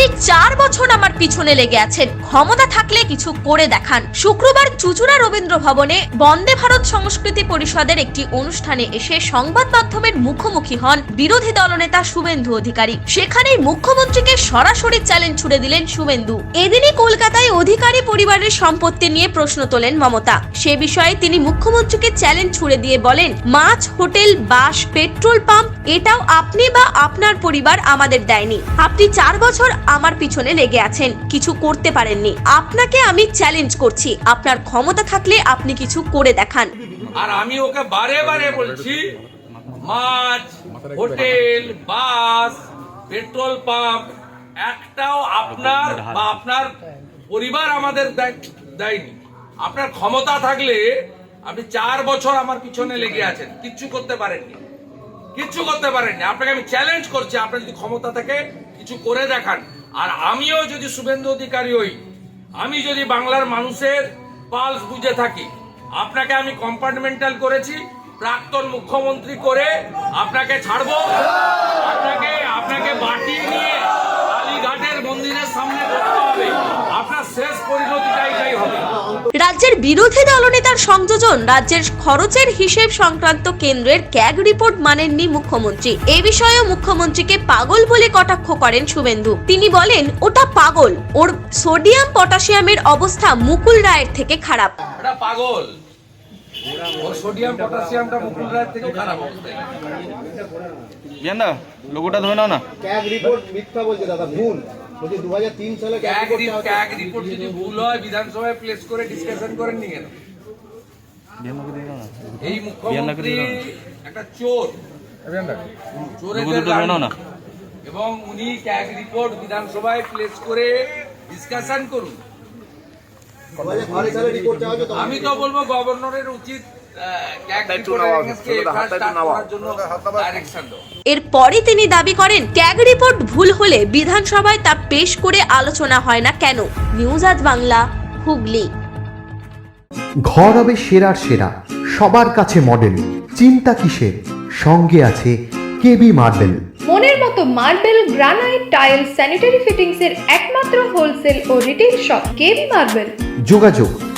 আপনি চার বছর আমার পিছনে লেগে আছেন। ক্ষমতা থাকলে কিছু করে দেখান। শুক্রবার চুচুড়া রবীন্দ্র ভবনে বন্দে ভারত সংস্কৃতি পরিষদের একটি অনুষ্ঠানে এসে সংবাদ মাধ্যমের মুখোমুখি হন বিরোধী দলনেতা শুভেন্দু অধিকারী। সেখানেই মুখ্যমন্ত্রীকে সরাসরি চ্যালেঞ্জ ছুড়ে দিলেন শুভেন্দু। এদিনই কলকাতায় অধিকারী পরিবারের সম্পত্তি নিয়ে প্রশ্ন তোলেন মমতা। সে বিষয়ে তিনি মুখ্যমন্ত্রীকে চ্যালেঞ্জ ছুড়ে দিয়ে বলেন, মাছ, হোটেল, বাস, পেট্রোল পাম্প, এটাও আপনি বা আপনার পরিবার আমাদের দেয়নি। আপনি চার বছর আমার পিছনে লেগে আছেন। কিছু করতে পারেননি। আপনাকে আমি চ্যালেঞ্জ করছি। আপনার ক্ষমতা থাকলে আপনি কিছু করে দেখান। আর আমি ওকে বারে বারে বলছি, মাছ, হোটেল, বাস, পেট্রোল পাম্প, একটাও আপনার বা আপনার পরিবার আমাদের দেয়- দেয়নি। আপনার ক্ষমতা থাকলে আপনি চার বছর আমার পিছনে লেগে আছেন। কিচ্ছু করতে পারেননি। কিচ্ছু করতে পারেননি। আপনাকে আমি চ্যালেঞ্জ করছি আপনার যদি ক্ষমতা থাকে কিছু করে দেখান। আর আমিও যদি শুভেন্দু অধিকারী হই, আমি যদি বাংলার মানুষের পালস বুঝে থাকি, আপনাকে আমি কম্পার্টমেন্টাল করেছি, প্রাক্তন মুখ্যমন্ত্রী করে আপনাকে ছাড়বো, আপনাকে আপনাকে বাটিয়ে নিয়ে কালীঘাটের মন্দিরের সামনে করতে হবে আপনার শেষ পরিণতিটা এটাই হবে রাজ্যের বিরোধী দলনেতার সংযোজন রাজ্যের খরচের হিসেব সংক্রান্ত কেন্দ্রের ক্যাগ রিপোর্ট মানেননি মুখ্যমন্ত্রী। এ বিষয়েও মুখ্যমন্ত্রীকে পাগল বলে কটাক্ষ করেন শুভেন্দু। তিনি বলেন ওটা পাগল। ওর সোডিয়াম পটাশিয়ামের অবস্থা মুকুল রায়ের থেকে খারাপ। পাগল। সোডিয়াম পটাশিয়ামটা মুকুল রায়ের থেকে খারাপ লোগোটা ধরে নাও না। ক্যাগ রিপোর্ট মিথ্যা বলছে দাদা ভুল। বলছি দু হাজার তিন সালে ক্যাগ রিপোর্ট যদি ভুল হয় বিধানসভায় প্লেস করে ডিসকাশন করেননি কেন এই মুখ্যমন্ত্রী একটা চোর। চোরেদের এবং উনি ক্যাগ রিপোর্ট বিধানসভায় প্লেস করে ডিসকাশন করুন। আমি তো বলব গভর্নরের উচিত আহ, ক্যাগ রিপোর্টের against এ FIR start করার জন্য ডাইরেকশন দেওয়া এরপরই তিনি দাবি করেন ক্যাগ রিপোর্ট ভুল হলে বিধানসভায় তা পেশ করে আলোচনা হয় না কেন? নিউজ আজ বাংলা হুগলি। ঘর হবে সেরার সেরা সবার কাছে মডেল চিন্তা কিসের? সঙ্গে আছে কেবি মার্বেল মনের মতো marble granite tile sanitary fittings এর একমাত্র হোলসেল ও রিটেল শপ কেবি মার্বেল যোগাযোগ